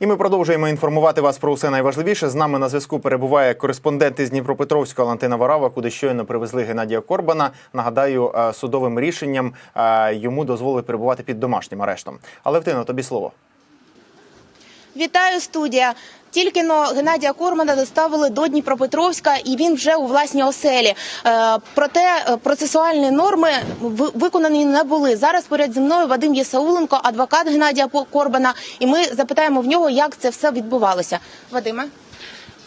І ми продовжуємо інформувати вас про усе найважливіше. З нами на зв'язку перебуває кореспондент із Дніпропетровського Валентина Варава, куди щойно привезли Геннадія Корбана. Нагадаю, е, судовим рішенням е, йому дозволили перебувати під домашнім арештом. Але тобі слово. Вітаю, студія. Тільки но Геннадія Кормана доставили до Дніпропетровська, і він вже у власній оселі. Е, проте е, процесуальні норми ви- виконані не були. Зараз поряд зі мною Вадим Єсауленко, адвокат Геннадія Корбана. І ми запитаємо в нього, як це все відбувалося. Вадиме.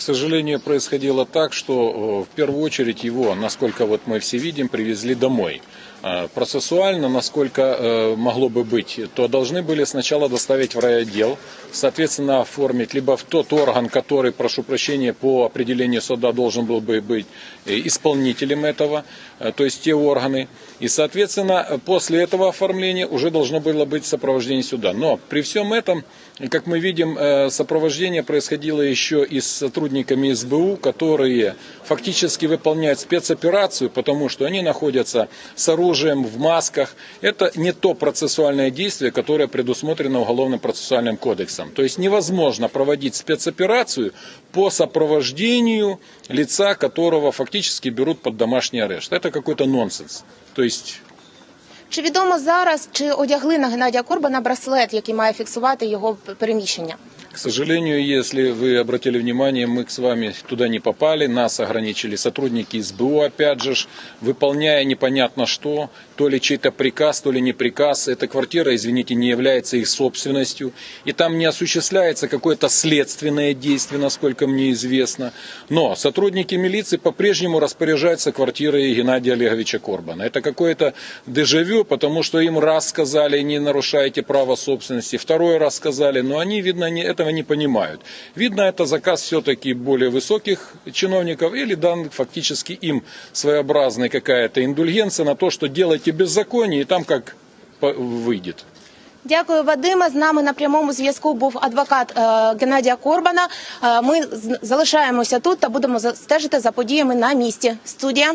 К сожалению, происходило так, что э, в первую очередь его, насколько вот мы все видим, привезли домой. А Процессуально, насколько э, могло бы быть, то должны были сначала доставить в райотдел, соответственно, оформить либо в тот орган, который, прошу прощения, по определению суда должен был бы быть э, исполнителем этого, э, то есть те органы. И, соответственно, э, после этого оформления уже должно было быть сопровождение суда. Но при всем этом, как мы видим, э, сопровождение происходило еще и с сотрудниками СБУ, которые фактически выполняют спецоперацию, потому что они находятся с оружием, в масках. Это не то процессуальное действие, которое предусмотрено Уголовным процессуальным кодексом. То есть невозможно проводить спецоперацию по сопровождению лица, которого фактически берут под домашний арест. Это какой-то нонсенс. То есть Чи відомо зараз, чи одягли на Геннадія Корбана браслет, який має фіксувати його п- переміщення? К сожалению, если вы обратили внимание, мы с вами туда не попали, нас ограничили сотрудники СБУ, опять же, выполняя непонятно что, то ли чей-то приказ, то ли не приказ. Эта квартира, извините, не является их собственностью, и там не осуществляется какое-то следственное действие, насколько мне известно. Но сотрудники милиции по-прежнему распоряжаются квартирой Геннадия Олеговича Корбана. Это какое-то дежавю, потому что им раз сказали, не нарушайте право собственности, второй раз сказали, но они, видно, не, этого не понимают. Видно, это заказ все-таки более высоких чиновников или дан фактически им своеобразная какая-то индульгенция на то, что делайте беззаконие, и там как по- выйдет. Дякую, Вадиме. З нами на прямому зв'язку був адвокат е, Геннадія Корбана. Е, ми з- залишаємося тут та будемо за- стежити за подіями на місці. Студія.